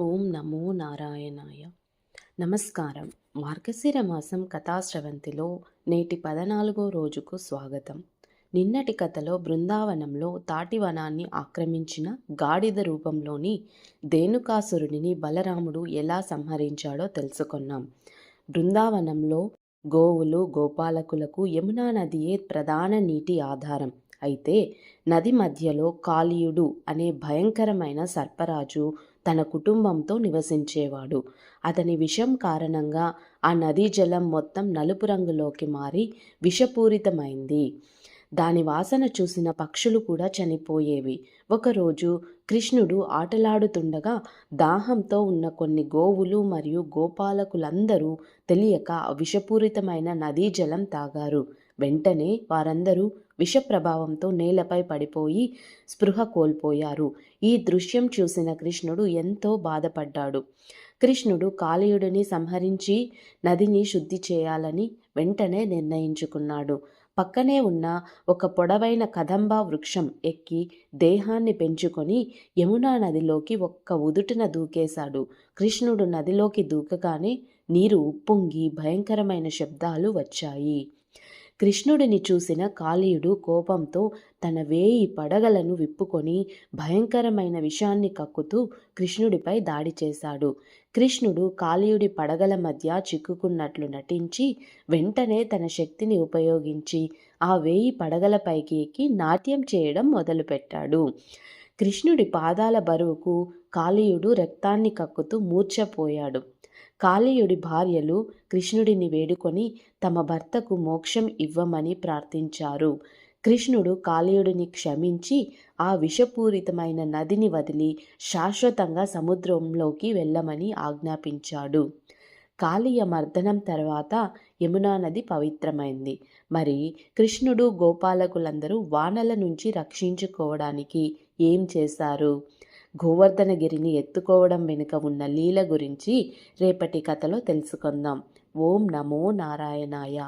ఓం నమో నారాయణాయ. నమస్కారం. మార్గశిర మాసం కథాశ్రవంతిలో నేటి పదనాలుగో రోజుకు స్వాగతం. నిన్నటి కథలో బృందావనంలో తాటివనాన్ని ఆక్రమించిన గాడిద రూపంలోని దేనుకాసురుడిని బలరాముడు ఎలా సంహరించాడో తెలుసుకున్నాం. బృందావనంలో గోవులు గోపాలకులకు యమునా నదియే ప్రధాన నీటి ఆధారం. అయితే నది మధ్యలో కాళీయుడు అనే భయంకరమైన సర్పరాజు తన కుటుంబంతో నివసించేవాడు. అతని విషం కారణంగా ఆ నదీ జలం మొత్తం నలుపు రంగులోకి మారి విషపూరితమైంది. దాని వాసన చూసిన పక్షులు కూడా చనిపోయేవి. ఒకరోజు కృష్ణుడు ఆటలాడుతుండగా దాహంతో ఉన్న కొన్ని గోవులు మరియు గోపాలకులందరూ తెలియక విషపూరితమైన నదీ జలం తాగారు. వెంటనే వారందరూ విష ప్రభావంతో నేలపై పడిపోయి స్పృహ కోల్పోయారు. ఈ దృశ్యం చూసిన కృష్ణుడు ఎంతో బాధపడ్డాడు. కృష్ణుడు కాళీయుడిని సంహరించి నదిని శుద్ధి చేయాలని వెంటనే నిర్ణయించుకున్నాడు. పక్కనే ఉన్న ఒక పొడవైన కదంబ వృక్షం ఎక్కి దేహాన్ని పెంచుకొని యమునా నదిలోకి ఒక్క ఉదుటిన దూకేశాడు. కృష్ణుడు నదిలోకి దూకగానే నీరు ఉప్పొంగి భయంకరమైన శబ్దాలు వచ్చాయి. కృష్ణుడిని చూసిన కాళీయుడు కోపంతో తన వేయి పడగలను విప్పుకొని భయంకరమైన విషాన్ని కక్కుతూ కృష్ణుడిపై దాడి చేశాడు. కృష్ణుడు కాళీయుడి పడగల మధ్య చిక్కుకున్నట్లు నటించి వెంటనే తన శక్తిని ఉపయోగించి ఆ వేయి పడగలపైకి ఎక్కి నాట్యం చేయడం మొదలుపెట్టాడు. కృష్ణుడి పాదాల బరువుకు కాళీయుడు రక్తాన్ని కక్కుతూ మూర్ఛపోయాడు. కాళీయుడి భార్యలు కృష్ణుడిని వేడుకొని తమ భర్తకు మోక్షం ఇవ్వమని ప్రార్థించారు. కృష్ణుడు కాళీయుడిని క్షమించి ఆ విషపూరితమైన నదిని వదిలి శాశ్వతంగా సముద్రంలోకి వెళ్ళమని ఆజ్ఞాపించాడు. కాళీయ మర్దనం తర్వాత యమునా నది పవిత్రమైంది. మరి కృష్ణుడు గోపాలకులందరూ వానల నుంచి రక్షించుకోవడానికి ఏం చేశారు? గోవర్ధనగిరిని ఎత్తుకోవడం వెనుక ఉన్న లీల గురించి రేపటి కథలో తెలుసుకుందాం. ఓం నమో నారాయణాయ.